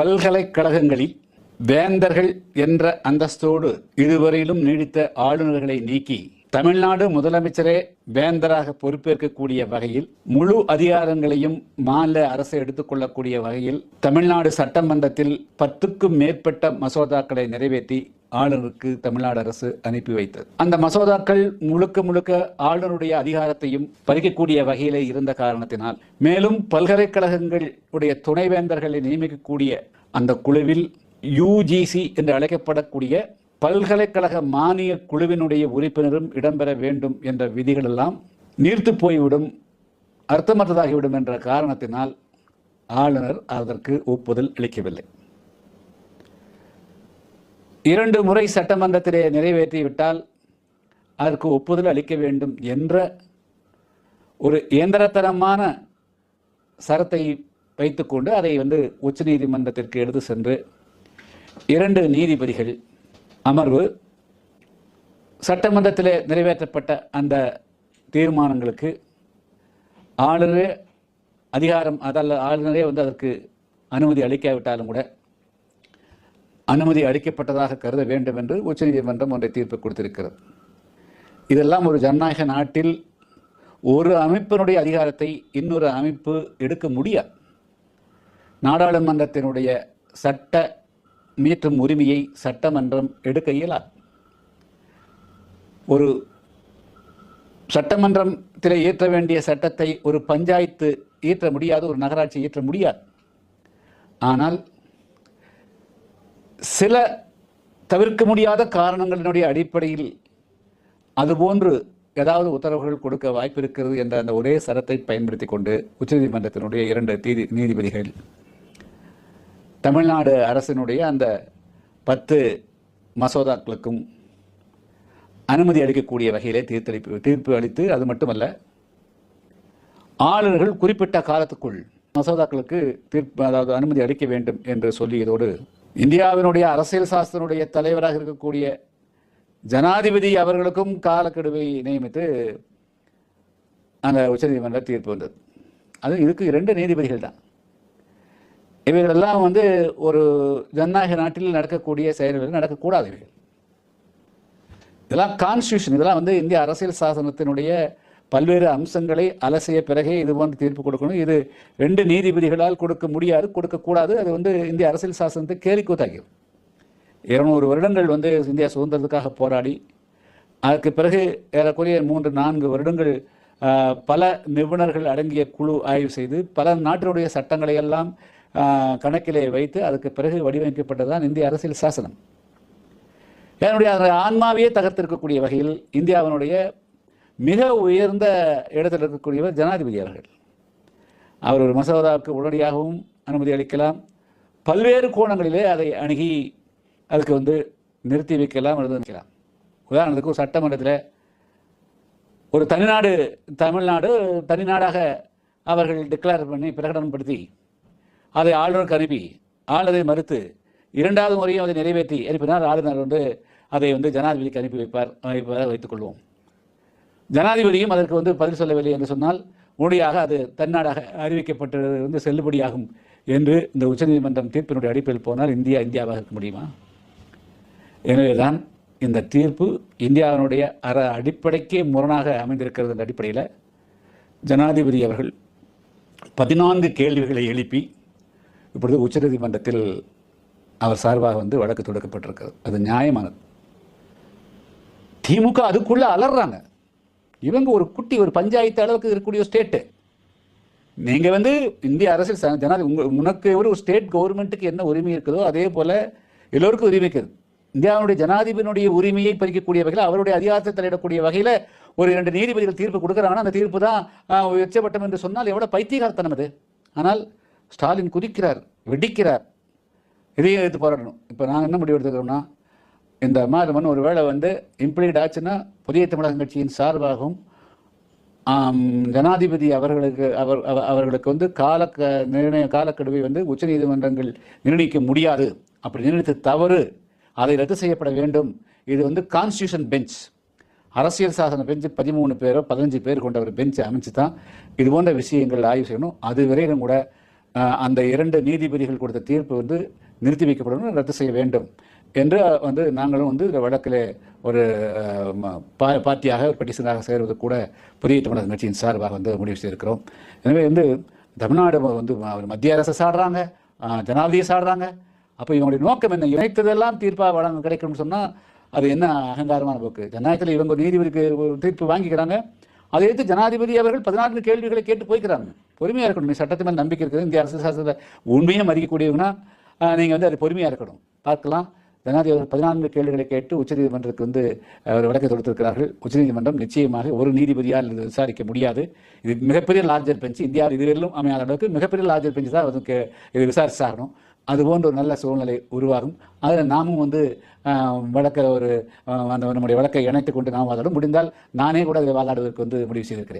பல்கலைக்கழகங்களில் வேந்தர்கள் என்ற அந்தஸ்தோடு இதுவரையிலும் நீடித்த ஆளுநர்களை நீக்கி தமிழ்நாடு முதலமைச்சரே வேந்தராக பொறுப்பேற்கக்கூடிய வகையில் முழு அதிகாரங்களையும் மாநில அரசு எடுத்துக்கொள்ளக்கூடிய வகையில் தமிழ்நாடு சட்டமன்றத்தில் பத்துக்கும் மேற்பட்ட மசோதாக்களை நிறைவேற்றி ஆளுநருக்கு தமிழ்நாடு அரசு அனுப்பி வைத்தது. அந்த மசோதாக்கள் முழுக்க முழுக்க ஆளுநருடைய அதிகாரத்தையும் பறிக்கக்கூடிய வகையிலே இருந்த காரணத்தினால் மேலும் பல்கலைக்கழகங்களுடைய துணைவேந்தர்களை நியமிக்கக்கூடிய அந்த குழுவில் யூஜிசி என்று அழைக்கப்படக்கூடிய பல்கலைக்கழக மானிய குழுவினுடைய உறுப்பினரும் இடம்பெற வேண்டும் என்ற விதிகள் எல்லாம் நீர்த்து போய்விடும் அர்த்தமற்றதாகிவிடும் என்ற காரணத்தினால் ஆளுநர் அதற்கு ஒப்புதல் அளிக்கவில்லை. இரண்டு முறை சட்டமன்றத்திலே நிறைவேற்றிவிட்டால் அதற்கு ஒப்புதல் அளிக்க வேண்டும் என்ற ஒரு இயந்திரத்தனமான சரத்தை வைத்துக்கொண்டு அதை வந்து உச்சநீதிமன்றத்திற்கு எடுத்து சென்று இரண்டு நீதிபதிகள் அமர்வு சட்டமன்றத்தில் நிறைவேற்றப்பட்ட அந்த தீர்மானங்களுக்கு ஆளுநரே அதிகாரம் அதல்ல ஆளுநரே வந்து அதற்கு அனுமதி அளிக்காவிட்டாலும் கூட அனுமதி அளிக்கப்பட்டதாக கருத வேண்டும் என்று உச்சநீதிமன்றம் ஒன்றை தீர்ப்பு கொடுத்திருக்கிறது. இதெல்லாம் ஒரு ஜனநாயக நாட்டில் ஒரு அமைப்பினுடைய அதிகாரத்தை இன்னொரு அமைப்பு எடுக்க முடியாது. நாடாளுமன்றத்தினுடைய சட்ட மீட்டும் உரிமையை சட்டமன்றம் எடுக்க இயலாது ஒரு சட்டமன்றத்தில் இயற்ற வேண்டிய சட்டத்தை ஒரு பஞ்சாயத்து இயற்ற முடியாது ஒரு நகராட்சி இயற்ற முடியாது. ஆனால் சில தவிர்க்க முடியாத காரணங்களினுடைய அடிப்படையில் அதுபோன்று ஏதாவது உத்தரவுகள் கொடுக்க வாய்ப்பு இருக்கிறது என்ற அந்த ஒரே சரத்தை பயன்படுத்தி கொண்டு உச்சநீதிமன்றத்தினுடைய இரண்டு தீதி நீதிபதிகள் தமிழ்நாடு அரசினுடைய அந்த பத்து மசோதாக்களுக்கும் அனுமதி அளிக்கக்கூடிய வகையிலே தீர்த்தளிப்பு தீர்ப்பு அளித்து அது மட்டுமல்ல ஆளுநர்கள் குறிப்பிட்ட காலத்துக்குள் மசோதாக்களுக்கு தீர்ப்பு அதாவது அனுமதி அளிக்க வேண்டும் என்று சொல்லியதோடு இந்தியாவினுடைய அரசியல் சாஸ்திரனுடைய தலைவராக இருக்கக்கூடிய ஜனாதிபதி அவர்களுக்கும் காலக்கெடுவை நியமித்து அந்த உச்சநீதிமன்ற தீர்ப்பு வந்தது. அது இதுக்கு இரண்டு நீதிபதிகள் தான். இவைகளெல்லாம் வந்து ஒரு ஜனநாயக நாட்டில் நடக்கக்கூடிய செயல்கள் நடக்கக்கூடாது இவைகள் இதெல்லாம் கான்ஸ்டியூஷன் இதெல்லாம் வந்து இந்திய அரசியல் சாசனத்தினுடைய பல்வேறு அம்சங்களை அலசிய பிறகே இது போன்ற தீர்ப்பு கொடுக்கணும். இது ரெண்டு நீதிபதிகளால் கொடுக்க முடியாது கொடுக்கக்கூடாது. அது வந்து இந்திய அரசியல் சாசனத்தை கேலிக்கூத்தாகிடும் இருநூறு வருடங்கள் வந்து இந்தியா சுதந்திரத்துக்காக போராடி அதற்கு பிறகு ஏறக்குறைய மூன்று நான்கு வருடங்கள் ஆஹ், பல நிபுணர்கள் அடங்கிய குழு ஆய்வு செய்து பல நாட்டினுடைய சட்டங்களை எல்லாம் கணக்கிலே வைத்து அதுக்கு பிறகு வடிவமைக்கப்பட்டதுதான் இந்திய அரசியல் சாசனம். என்னுடைய அந்த ஆன்மாவையே தகர்த்திருக்கக்கூடிய வகையில் இந்தியாவினுடைய மிக உயர்ந்த இடத்தில் இருக்கக்கூடியவர் ஜனாதிபதி அவர்கள். அவர் ஒரு மசோதாவுக்கு உடனடியாகவும் அனுமதி அளிக்கலாம். பல்வேறு கோணங்களிலே அதை அணுகி அதுக்கு வந்து நிறுத்தி வைக்கலாம் எழுத வைக்கலாம். உதாரணத்துக்கு ஒரு சட்டமன்றத்தில் ஒரு தனிநாடு தமிழ்நாடு தனிநாடாக அவர்கள் டிக்ளேர் பண்ணி பிரகடனப்படுத்தி அதை ஆளுநருக்கு அனுப்பி ஆளுநரை மறுத்து இரண்டாவது முறையும் அதை நிறைவேற்றி அனுப்பினால் ஆளுநர் வந்து அதை வந்து ஜனாதிபதிக்கு அனுப்பி வைப்பார் வைப்பதாக வைத்துக்கொள்வோம் ஜனாதிபதியும் அதற்கு வந்து பதில் சொல்லவில்லை என்று சொன்னால் உடனடியாக அது தன்னாடாக அறிவிக்கப்பட்டது வந்து செல்லுபடியாகும் என்று இந்த உச்சநீதிமன்றம் தீர்ப்பினுடைய அடிப்படையில் போனால் இந்தியா இந்தியாவாக இருக்க முடியுமா? எனவேதான் இந்த தீர்ப்பு இந்தியாவினுடைய அற அடிப்படைக்கே முரணாக அமைந்திருக்கிறது என்ற அடிப்படையில் ஜனாதிபதி அவர்கள் பதினான்கு கேள்விகளை எழுப்பி இப்பொழுது உச்சநீதிமன்றத்தில் அவர் சார்பாக வந்து வழக்கு தொடுக்கப்பட்டிருக்கிறது. அது நியாயமானது. திமுக அதுக்குள்ள அலறாங்க. இவங்க ஒரு குட்டி ஒரு பஞ்சாயத்து அளவுக்கு இருக்கக்கூடிய ஸ்டேட்டு. நீங்க வந்து இந்திய அரசியல் ஜனாதி ஜனாதிபதி உங்க உனக்கு ஒரு ஸ்டேட் கவர்மெண்ட்டுக்கு என்ன உரிமை இருக்குதோ அதே போல எல்லோருக்கும் உரிமை இருக்குது. இந்தியாவுடைய ஜனாதிபதியினுடைய உரிமையை பறிக்கக்கூடிய வகையில் அவருடைய அதிகாரத்தை தலையிடக்கூடிய வகையில் ஒரு இரண்டு நீதிபதிகள் தீர்ப்பு கொடுக்குறாங்கன்னா அந்த தீர்ப்பு தான் உச்சப்பட்டம் என்று சொன்னால் எவ்வளோ பைத்தியகாரத்தனம் அது. ஆனால் ஸ்டாலின் குதிக்கிறார் வெடிக்கிறார். இதையும் எடுத்து போராடணும் இப்போ நான் என்ன முடிவு எடுத்துக்கிறோம்னா இந்த மாதமன் ஒரு வேளை வந்து இம்ப்ளீட் ஆச்சுன்னா புதிய தமிழகம் கட்சியின் சார்பாகவும் ஜனாதிபதி அவர்களுக்கு அவர் அவ- அவர்களுக்கு வந்து கால க- நிர்ணய காலக்கெடுவை வந்து உச்சநீதிமன்றங்கள் நிர்ணயிக்க முடியாது. அப்படி நிர்ணயித்த தவறு அதை ரத்து செய்யப்பட வேண்டும். இது வந்து கான்ஸ்டியூஷன் பெஞ்ச் அரசியல் சாசன பெஞ்ச் பதிமூணு பேரோ பதினஞ்சு பேர் கொண்ட ஒரு பெஞ்சை அமைச்சு தான் இது போன்ற விஷயங்கள் ஆய்வு செய்யணும். அது வரையிலும் கூட அந்த இரண்டு நீதிபதிகள் கொடுத்த தீர்ப்பு வந்து நிறுத்தி வைக்கப்படணும் ரத்து செய்ய வேண்டும் என்று வந்து நாங்களும் வந்து இந்த வழக்கில் ஒரு பா- பார்ட்டியாக ஒரு பெட்டிஷனாக சேர்வது கூட புதிய தமிழக கட்சியின் சார்பாக வந்து முடிவு செய்திருக்கிறோம். எனவே வந்து தமிழ்நாடு வந்து மத்திய அரசு சாடுறாங்க ஜனாதிபதியை சாடுறாங்க அப்போ இவங்களுடைய நோக்கம் என்ன? இணைத்ததெல்லாம் தீர்ப்பாக வழங்க கிடைக்கும்னு சொன்னால் அது என்ன அகங்காரமான போக்கு? ஜனநாயகத்தில் இவங்க நீதிபதிக்கு தீர்ப்பு வாங்கிக்கிறாங்க அதை எடுத்து ஜனாதிபதி அவர்கள் பதினான்கு கேள்விகளை கேட்டு போய்க்கிறாங்க. பொறுமையாக இருக்கணும். நீ சட்டத்து மேல் நம்பிக்கை இருக்குது. இந்திய அரசு சாசனத்தை உண்மையை மதிக்கக்கூடியவங்கன்னா நீங்கள் வந்து அது பொறுமையாக இருக்கணும். பார்க்கலாம். ஜனாதிபதி அவர்கள் பதினான்கு கேள்விகளை கேட்டு உச்சநீதிமன்றத்துக்கு வந்து அவர் விளக்கை வழக்கை தொடுத்திருக்கிறார்கள். உச்சநீதிமன்றம் நிச்சயமாக ஒரு நீதிபதியால் இது விசாரிக்க முடியாது. இது மிகப்பெரிய லார்ஜர் பெஞ்ச் இந்தியாவில் இதுவரையிலும் அமையாத அளவுக்கு மிகப்பெரிய லார்ஜர் பெஞ்ச் தான் அதுக்கு இது விசாரிச்சாகணும். அது போன்ற ஒரு நல்ல சூழ்நிலை உருவாகும். அதில் நாமும் வந்து அஹ், வழக்கை ஒரு அந்த நம்முடைய வழக்கை இணைத்து கொண்டு நாம் வாதாடும் முடிந்தால் நானே கூட அதில் வாதாடுவதற்கு வந்து முடிவு செய்திருக்கிறேன்.